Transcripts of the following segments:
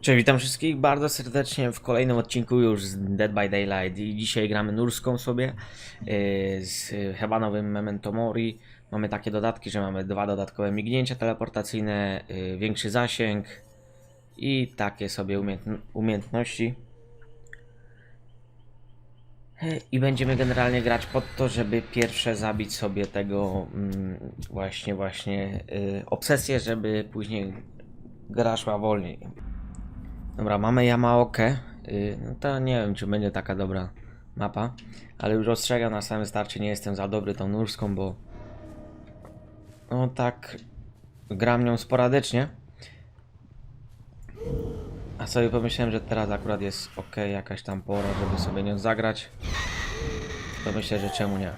Cześć, witam wszystkich bardzo serdecznie w kolejnym odcinku już z Dead by Daylight i dzisiaj gramy Nurską sobie yy, z chyba nowym Memento Mori. Mamy takie dodatki, że mamy dwa dodatkowe mignięcia teleportacyjne, yy, większy zasięg i takie sobie umiejętn- umiejętności. I będziemy generalnie grać pod to, żeby pierwsze zabić sobie tego mm, właśnie, właśnie yy, obsesję, żeby później gra szła wolniej. Dobra, mamy Yamaokę. Yy, no to nie wiem, czy będzie taka dobra mapa, ale już ostrzegam na samym starcie, nie jestem za dobry tą nurską, bo no tak gram nią sporadycznie. A sobie pomyślałem, że teraz akurat jest ok, jakaś tam pora, żeby sobie nią zagrać. To myślę, że czemu nie.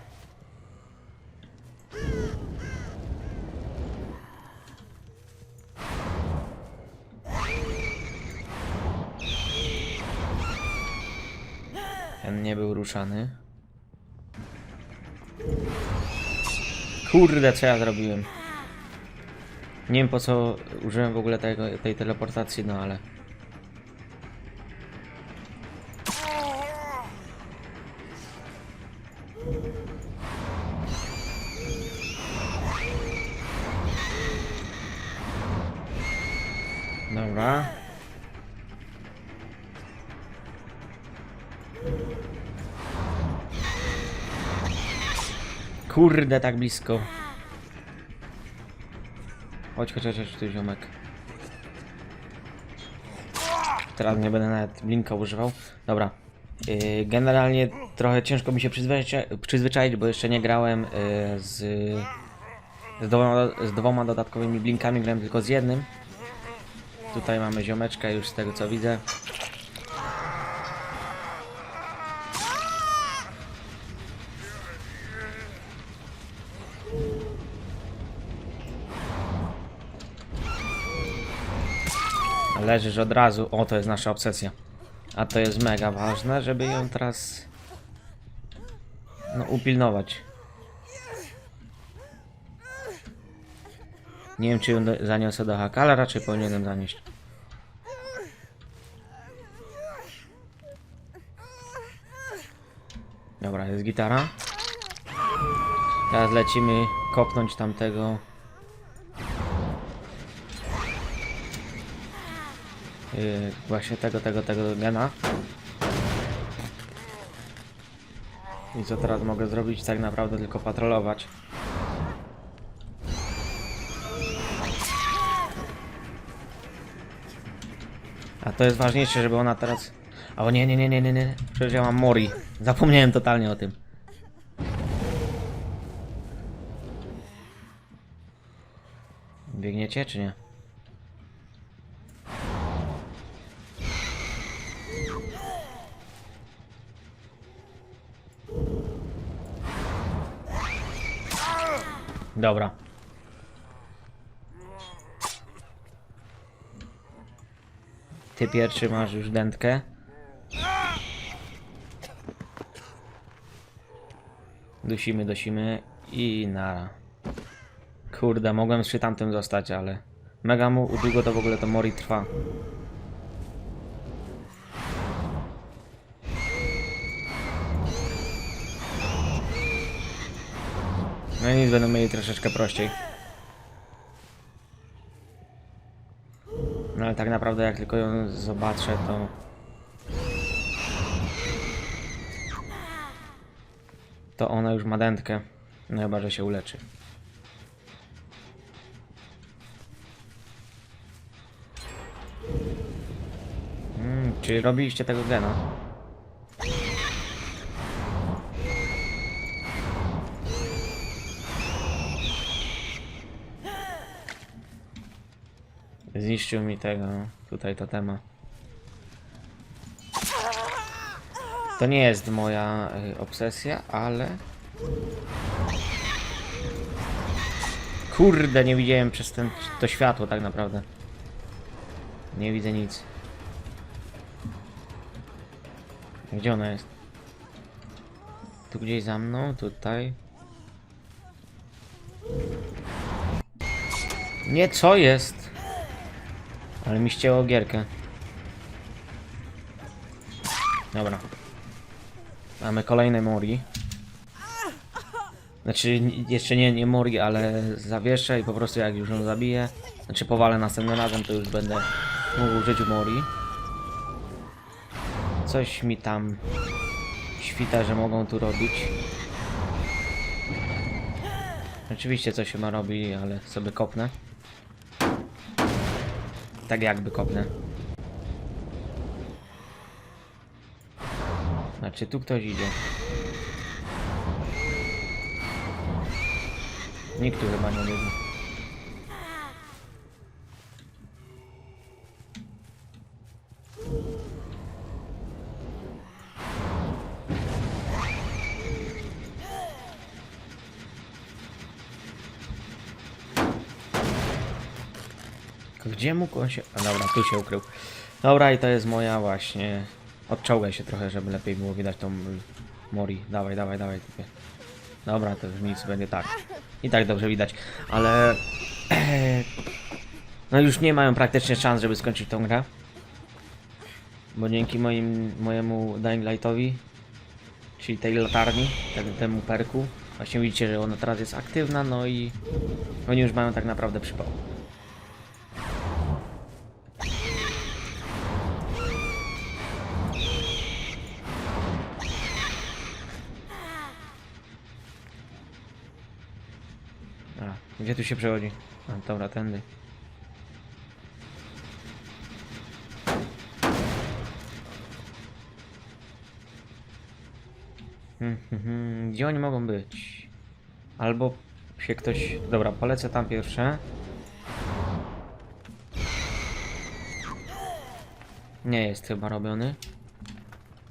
Ten nie był ruszany. Kurde, co ja zrobiłem? Nie wiem po co użyłem w ogóle tego, tej teleportacji, no ale... Dobra. Kurde, tak blisko. Chodź, chodź, chodź, chodź tu ziomek. Teraz nie będę nawet blinka używał. Dobra. Yy, generalnie trochę ciężko mi się przyzwyczaić, bo jeszcze nie grałem yy, z, z, dwoma, z dwoma dodatkowymi blinkami, grałem tylko z jednym. Tutaj mamy ziomeczka już z tego co widzę. Leżysz od razu. O, to jest nasza obsesja. A to jest mega ważne, żeby ją teraz no, upilnować. Nie wiem, czy ją zaniosę do haka, ale raczej powinienem zanieść. Dobra, jest gitara. Teraz lecimy kopnąć tamtego Yy, właśnie tego, tego, tego gena. I co teraz mogę zrobić? Tak naprawdę tylko patrolować. A to jest ważniejsze, żeby ona teraz... O nie, nie, nie, nie, nie, nie. Przecież ja mam Mori. Zapomniałem totalnie o tym. Biegniecie czy nie? Dobra. Ty pierwszy masz już dętkę. Dusimy, dusimy i nara. Kurde, mogłem przy tamtym zostać, ale... Mega mu długo to w ogóle to Mori trwa. No nic, będą mieli troszeczkę prościej. No ale tak naprawdę jak tylko ją zobaczę, to... To ona już ma dętkę. No chyba, że się uleczy. Mm, czyli robiliście tego gena? Zniszczył mi tego, tutaj totema. To nie jest moja y, obsesja, ale... Kurde, nie widziałem przez ten, to światło tak naprawdę. Nie widzę nic. Gdzie ona jest? Tu gdzieś za mną, tutaj. Nie, co jest? Ale mi ścięło gierkę. Dobra. Mamy kolejne Mori. Znaczy, jeszcze nie, nie Mori, ale zawieszę i po prostu jak już ją zabiję, znaczy powalę następnym razem, to już będę mógł użyć Mori. Coś mi tam świta, że mogą tu robić. Oczywiście coś chyba robi, ale sobie kopnę. Tak jakby kopnę. Znaczy tu ktoś idzie. Nikt tu chyba nie biegnie. Gdzie mógł on się... A dobra, tu się ukrył. Dobra, i to jest moja właśnie... Odczołgaj się trochę, żeby lepiej było widać tą Mori. Dawaj, dawaj, dawaj. Typie. Dobra, to już nic będzie tak. I tak dobrze widać, ale... No już nie mają praktycznie szans, żeby skończyć tą grę. Bo dzięki moim, mojemu Dying Lightowi, czyli tej latarni, te- temu perku, właśnie widzicie, że ona teraz jest aktywna, no i oni już mają tak naprawdę przypał. Gdzie tu się przechodzi? A, dobra, tędy. Hmm, hmm, hmm, Gdzie oni mogą być? Albo się ktoś... Dobra, polecę tam pierwsze. Nie jest chyba robiony.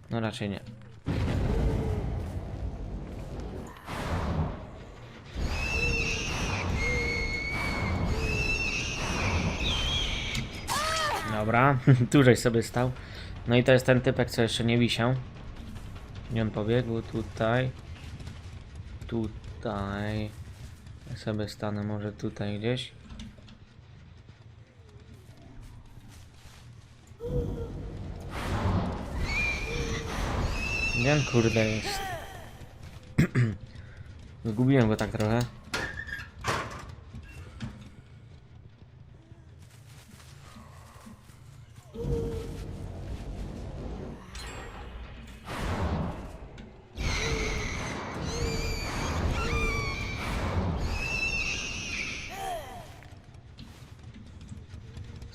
No raczej nie. Żeś sobie stał. No i to jest ten typek, co jeszcze nie wisiał. I on pobiegł tutaj. Tutaj. Ja sobie stanę może tutaj gdzieś. Gdzie kurde jest? Zgubiłem go tak trochę.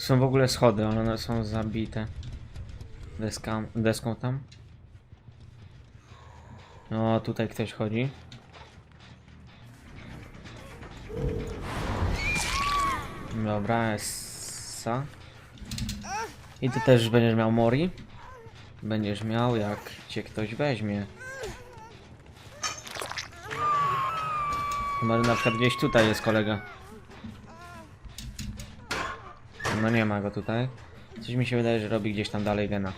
Są w ogóle schody, one są zabite. Deską, deską tam. No, tutaj ktoś chodzi. Dobra, Essa. I ty też będziesz miał Mori. Będziesz miał, jak cię ktoś weźmie. Chyba, na przykład gdzieś tutaj jest kolega. No nie ma go tutaj. Coś mi się wydaje, że robi gdzieś tam dalej gena.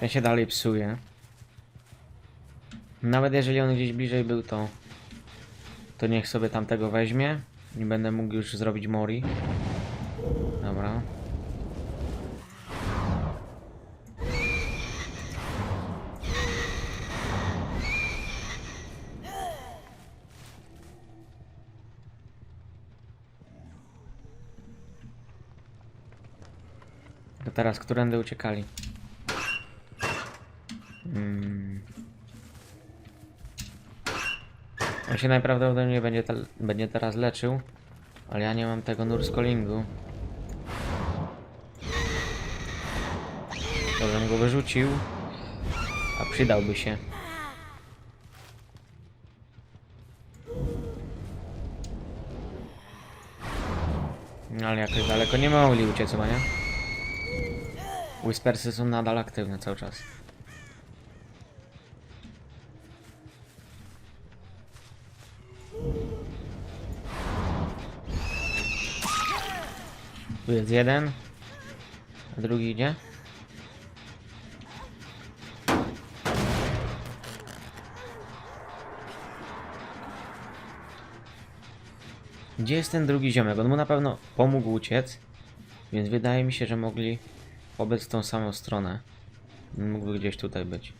Ten się dalej psuje. Nawet jeżeli on gdzieś bliżej był, to to niech sobie tamtego weźmie. Nie będę mógł już zrobić mori. To teraz którędy uciekali? Hmm. On się najprawdopodobniej będzie, te, będzie teraz leczył, ale ja nie mam tego nurskolingu. To bym go wyrzucił, a przydałby się. No ale jakoś daleko nie mogli uciec chyba, nie? Whispersy są nadal aktywne cały czas. Tu jest jeden. A drugi idzie. Gdzie jest ten drugi ziomek? On mu na pewno pomógł uciec. Więc wydaje mi się, że mogli w tą samą stronę. Mógłby gdzieś tutaj być.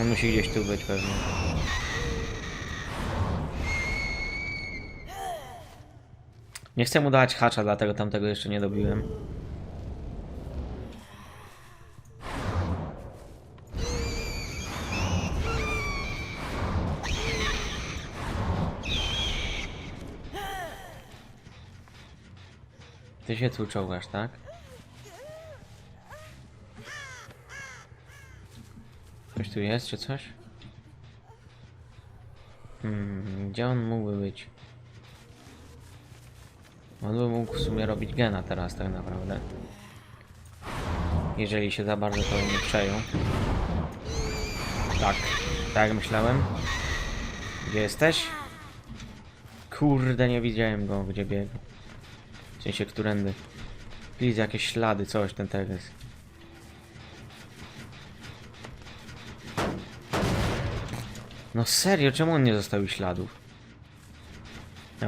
On musi gdzieś tu być pewnie. Nie chcę mu dać hacza, dlatego tamtego jeszcze nie dobiłem. Ty się tu czołgasz, tak? Ktoś tu jest, czy coś? Hmm, gdzie on mógłby być? On by mógł w sumie robić gena teraz tak naprawdę. Jeżeli się za bardzo to nie przejął. Tak, tak myślałem. Gdzie jesteś? Kurde, nie widziałem go, gdzie biegł. W sensie, którędy. Please, jakieś ślady, coś ten teges. No serio, czemu on nie zostawił śladów?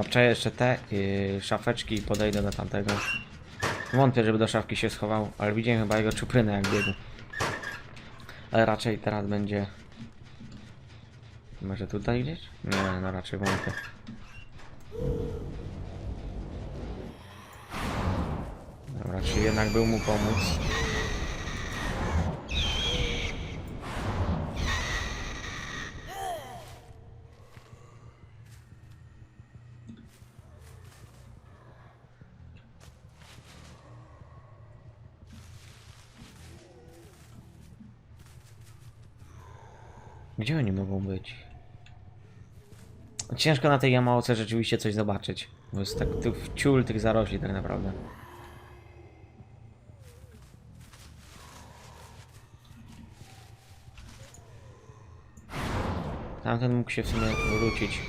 Obczaję jeszcze te yy, szafeczki i podejdę do tamtego. Wątpię, żeby do szafki się schował, ale widziałem chyba jego czuprynę jak biegł. Ale raczej teraz będzie... Może tutaj gdzieś? Nie, no raczej wątpię. Dobra, czy jednak był mu pomóc? Gdzie oni mogą być? Ciężko na tej Yamaoce rzeczywiście coś zobaczyć. Bo jest tak tu ciul tych zarośli tak naprawdę. Tamten mógł się w sumie wrócić.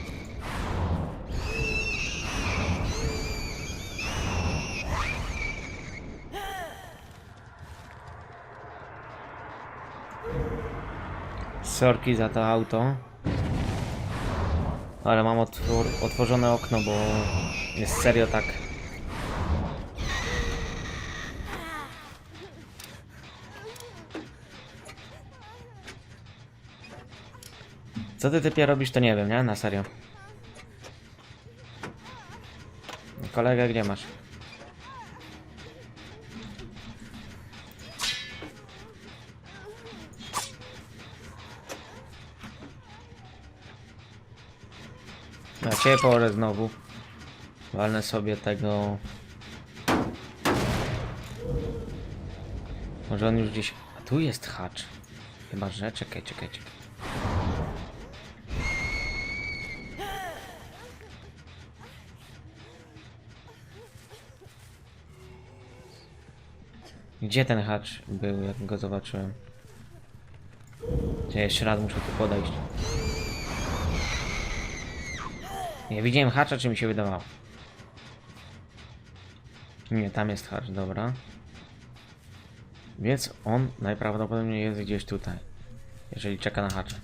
Sorki za to auto. Ale mam otwór, otworzone okno, bo jest serio tak. Co ty typie robisz, to nie wiem, nie? Na serio. Kolega, gdzie masz? Na ciebie porę znowu. Walnę sobie tego... Może on już gdzieś... A tu jest hacz. Chyba, że... Czekaj, czekaj, czekaj. Gdzie ten hacz był, jak go zobaczyłem? Ja jeszcze raz muszę tu podejść. Nie widziałem hacza, czy mi się wydawało? Nie, tam jest hacz, dobra. Więc on najprawdopodobniej jest gdzieś tutaj. Jeżeli czeka na hacza.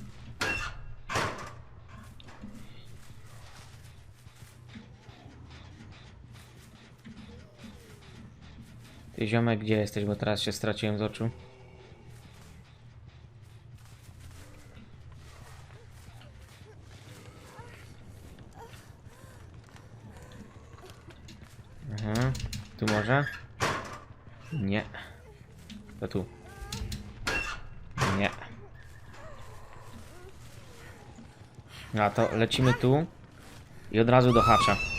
Ty ziomek, gdzie jesteś, bo teraz się straciłem z oczu. Aha, tu może? Nie. To tu. Nie. A to lecimy tu i od razu do hacza.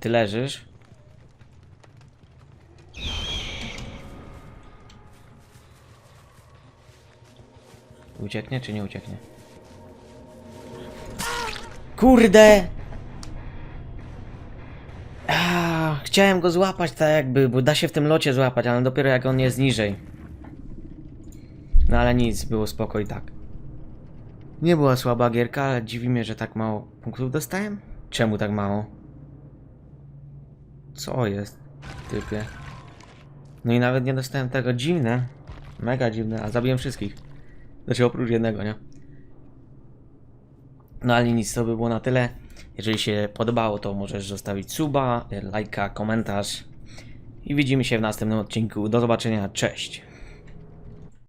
Ty leżysz. Ucieknie czy nie ucieknie? Kurde! A, chciałem go złapać tak jakby, bo da się w tym locie złapać, ale dopiero jak on jest niżej. No ale nic, było spoko i tak. Nie była słaba gierka, ale dziwi mnie, że tak mało punktów dostałem. Czemu tak mało? Co jest, typie? No i nawet nie dostałem tego. Dziwne. Mega dziwne, a zabiłem wszystkich. Znaczy oprócz jednego, nie? No ale nic, to by było na tyle. Jeżeli się podobało, to możesz zostawić suba, lajka, komentarz. I widzimy się w następnym odcinku. Do zobaczenia, cześć!